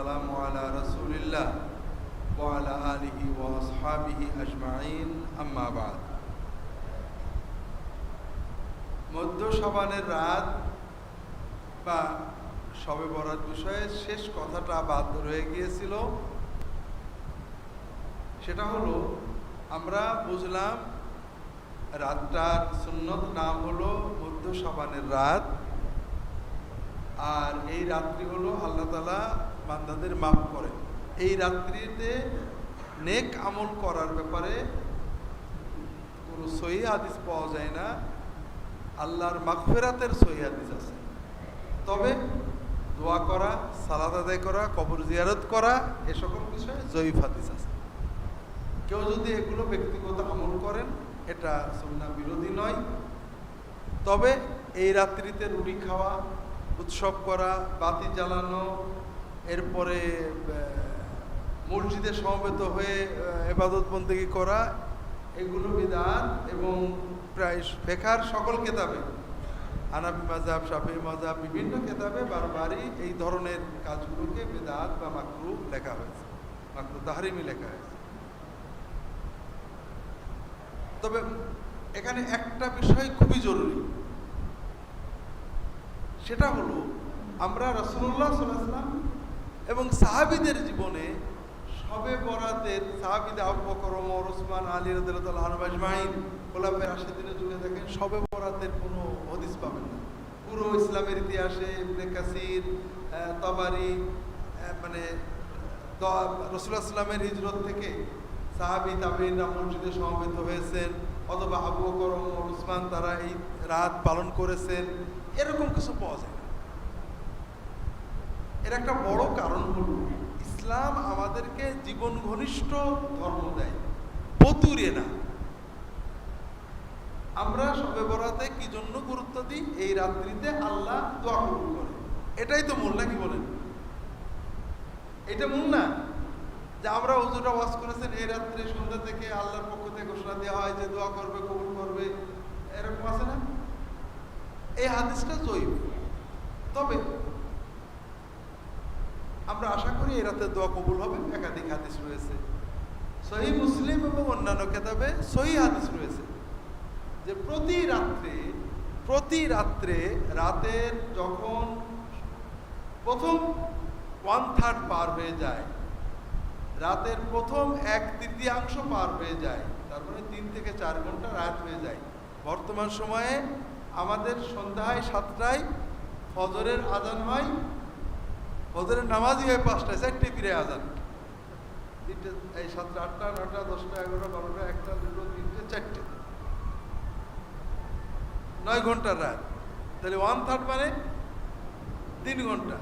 والسلام على رسول الله وعلى آله وأصحابه أجمعين أما بعد মধ্য সাবানের রাত বা সবে বরাত বিষয়ে শেষ কথাটা বাদ রয়ে গিয়েছিল সেটা হলো আমরা বুঝলাম রাতটার সুন্নত নাম হলো মধ্য সাবানের রাত আর এই রাত্রি হলো আল্লাহ তালা বান্দাদের মাফ করে এই রাত্রিতে নেক আমল করার ব্যাপারে কোনো সহি হাদিস পাওয়া যায় না। আল্লাহর মাগফেরাতের সহি হাদিস আছে। তবে দোয়া করা সালাদ আদায় করা, কবর জিয়ারত করা, এ সকল বিষয়ে জয়ীফ হাদিস আছে। কেউ যদি এগুলো ব্যক্তিগত আমল করেন, এটা সন্না বিরোধী নয়। তবে এই রাত্রিতে রুটি খাওয়া উৎসব করা, বাতি জ্বালানো, এরপরে মসজিদে সমবেত হয়ে এবাদত বন্দেগী করা, এগুলো বিধান এবং প্রায় ফেখার সকল কেতাবে। আনাবি মাজাব সাফি মাজাব বিভিন্ন কেতাবে বারবারই এই ধরনের কাজগুলোকে বেদাত বা মাকরু লেখা হয়েছে। মাকরু তাহারিমি লেখা হয়েছে। তবে এখানে একটা বিষয় খুবই জরুরি। সেটা হলো, আমরা রসুল্লাহ সাল্লাম এবং সাহাবিদের জীবনে সবে বরাতের সাহাবিদে আবু বকর, ওমর, ওসমান, আলী রদুল্লাহ আনবাজমাইন গোলাপের আশেদিনের যুগে দেখেন সবে বরাতের কোনো হদিস পাবেন না। পুরো ইসলামের ইতিহাসে কাসির তবারি মানে রসুল্লাহ সাল্লামের হিজরত থেকে সাহাবি তাবিনরা মসজিদে সমবেত হয়েছেন। অথবা আবু বকর ওমর ওসমান তারা এই রাত পালন করেছেন, এরকম কিছু পাওয়া যায় না। এর একটা বড় কারণ হলো, ইসলাম আমাদেরকে জীবন ঘনিষ্ঠ ধর্ম দেয়, বতুরে না। আমরা সবে বরাতে কি জন্য গুরুত্ব দিই? এই রাত্রিতে আল্লাহ দোয়া কবুল করে এটাই তো মূল, নাকি বলেন? এটা মূল না? যে আমরা হুজুরা ওয়াজ করেছেন, এই রাত্রে সন্ধ্যা থেকে আল্লাহর পক্ষ থেকে ঘোষণা দেওয়া হয় যে দোয়া করবে, কবুল করবে। এরকম আছে না? এই হাদিসটা জৈব তবে আমরা আশা করি এই রাতে দোয়া কবুল হবে। একাধিক হাদিস রয়েছে। সহি মুসলিম এবং অন্যান্য কেতাবে সহি হাদিস রয়েছে যে প্রতি রাত্রে প্রতি রাত্রে রাতের যখন প্রথম ওয়ান থার্ড পার হয়ে যায় রাতের প্রথম এক তৃতীয়াংশ পার হয়ে যায়, তারপরে তিন থেকে চার ঘণ্টা রাত হয়ে যায়। বর্তমান সময়ে আমাদের সন্ধ্যায় সাতটায় ফজরের আজান হয়, ফজরের নামাজই হয় পাঁচটায়, চারটে ফিরে আজান। তিনটে, এই সাতটা, আটটা নটা দশটা, এগারোটা, বারোটা, একটা, দুটো, তিনটে, চারটে। নয় ঘণ্টার রাত। তাহলে ওয়ান থার্ড মানে তিন ঘণ্টা,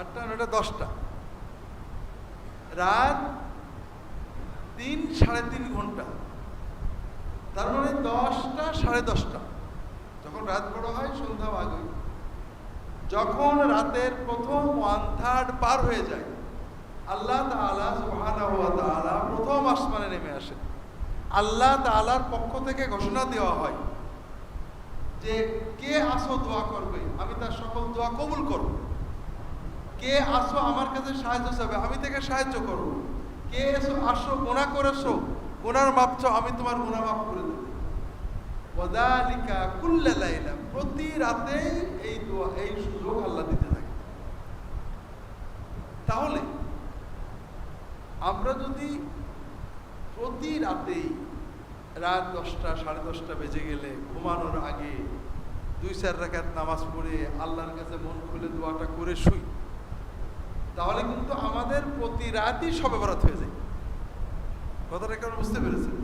আটটা নটা দশটা। রাত তিন সাড়ে তিন ঘণ্টা। তার মানে দশটা সাড়ে দশটা। যখন রাত বড় হয়, সন্ধ্যা আগে যখন রাতের প্রথম ওয়ান থার্ড পার হয়ে যায়, আল্লাহ তালা তাআলা প্রথম আসমানে নেমে আসে। আল্লাহ তালার পক্ষ থেকে ঘোষণা দেওয়া হয় যে, কে আসো দোয়া করবে? আমি তার সকল দোয়া কবুল করব। কে আসো আমার কাছে সাহায্য চাবে আমি থেকে সাহায্য করব। কে এসো, আসো গোনা করেছ? গোনার মাপছ আমি তোমার গোনা মাপ করে দেবো। ওদালিকা কুল্লাইলা প্রতি রাতে এই দোয়া, এই সুযোগ আল্লাহ দিতে থাকে। তাহলে, আমরা যদি প্রতি রাতেই রাত দশটা, সাড়ে দশটা বেজে গেলে, ঘুমানোর আগে দুই, চার রাখাত নামাজ পড়ে আল্লাহর কাছে মন খুলে দোয়াটা করে শুই তাহলে কিন্তু আমাদের প্রতি রাতই সবে বরাত হয়ে যায়। কথাটা কেন বুঝতে পেরেছেন?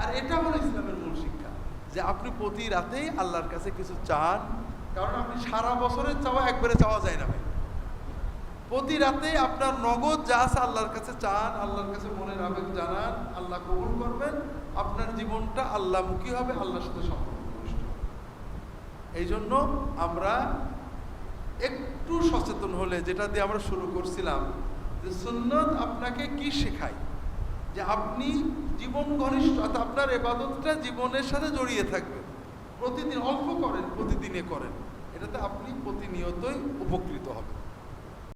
আর এটা হলো ইসলামের মূল শিক্ষা, যে আপনি প্রতি রাতেই আল্লাহর কাছে কিছু চান, কারণ আপনি সারা বছরের চাওয়া একবারে চাওয়া যায় না ভাই। প্রতি রাতে আপনার নগদ যা আছে আল্লাহর কাছে চান, আল্লাহর কাছে মনের আবেগ জানান, আল্লাহ কবুল করবেন, আপনার জীবনটা আল্লাহমুখী হবে, আল্লাহর সাথে সম্পর্ক এই জন্য আমরা একটু সচেতন হলে যেটা দিয়ে আমরা শুরু করছিলাম, যে সুন্নত আপনাকে কি শেখায়? যে আপনি জীবন ঘনিষ্ঠ আপনার এবাদতটা জীবনের সাথে জড়িয়ে থাকবে। প্রতিদিন অল্প করেন, প্রতিদিনে করেন। এটাতে আপনি প্রতিনিয়তই উপকৃত হবেন।